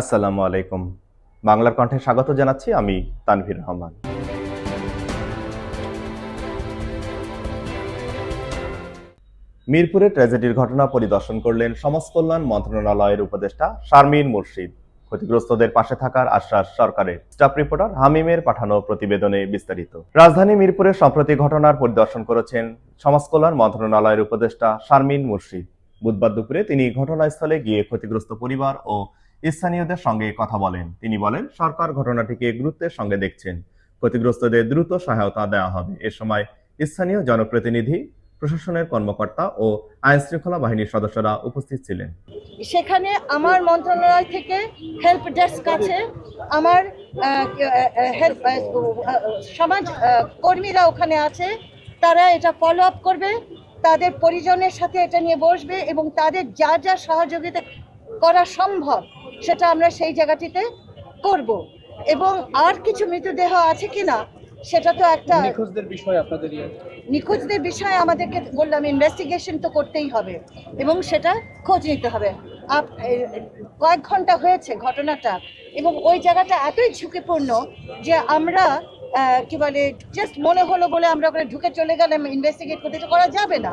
আসসালামু আলাইকুম। বাংলার কণ্ঠে স্বাগত জানাচ্ছি আমি তানভীর রহমান। মিরপুরে ট্র্যাজেডির ঘটনা পরিদর্শন করলেন সমাজ কল্যাণ মন্ত্রণালয়ের উপদেষ্টা শারমিন মুর্শিদ। ক্ষতিগ্রস্তদের পাশে থাকার আশ্বাস সরকারের। স্টাফ রিপোর্টার হামিমের পাঠানো প্রতিবেদনে বিস্তারিত। রাজধানী মিরপুরে সম্প্রতি ঘটনার পরিদর্শন করেছেন সমাজ কল্যাণ মন্ত্রণালয়ের উপদেষ্টা শারমিন মুর্শিদ। বুধবার দুপুরে তিনি ঘটনাস্থলে গিয়ে ক্ষতিগ্রস্ত পরিবার ও স্থানীয়দের সঙ্গে কথা বলেন। তিনি বলেন, সরকার ঘটনাটিকে গুরুত্বের সঙ্গে দেখছেন। ক্ষতিগ্রস্তদের দ্রুত সহায়তা দেওয়া হবে। এ সময় স্থানীয় জনপ্রতিনিধি, প্রশাসনের কর্মকর্তা ও আইন শৃঙ্খলা বাহিনীর সদস্যরা উপস্থিত ছিলেন। সেখানে আমার মন্ত্রণালয় থেকে হেল্প ডেস্ক আছে। আমার হেল্প সমাজ কর্মীরা ওখানে আছে। তারা এটা ফলো আপ করবে। তাদের পরিজনের সাথে এটা নিয়ে বসবে এবং তাদের যা যা সহযোগিতা করা সম্ভব সেটা আমরা সেই জায়গাটিতে করব। এবং আর কিছু মৃতদেহ আছে কিনা সেটা তো একটা নিখোঁজদের বিষয় আপনাদের ইয়ে। নিখোঁজদের বিষয়ে আমাদেরকে বললাম ইনভেস্টিগেশন তো করতেই হবে এবং সেটা খোঁজ নিতে হবে। আপ- কয়েক ঘণ্টা হয়েছে ঘটনাটা এবং ওই জায়গাটা এতই ঝুঁকিপূর্ণ যে আমরা কি বলে জাস্ট মনে হলো বলে আমরা ওখানে ঢুকে চলে গেলাম ইনভেস্টিগেট করতে করা যাবে না।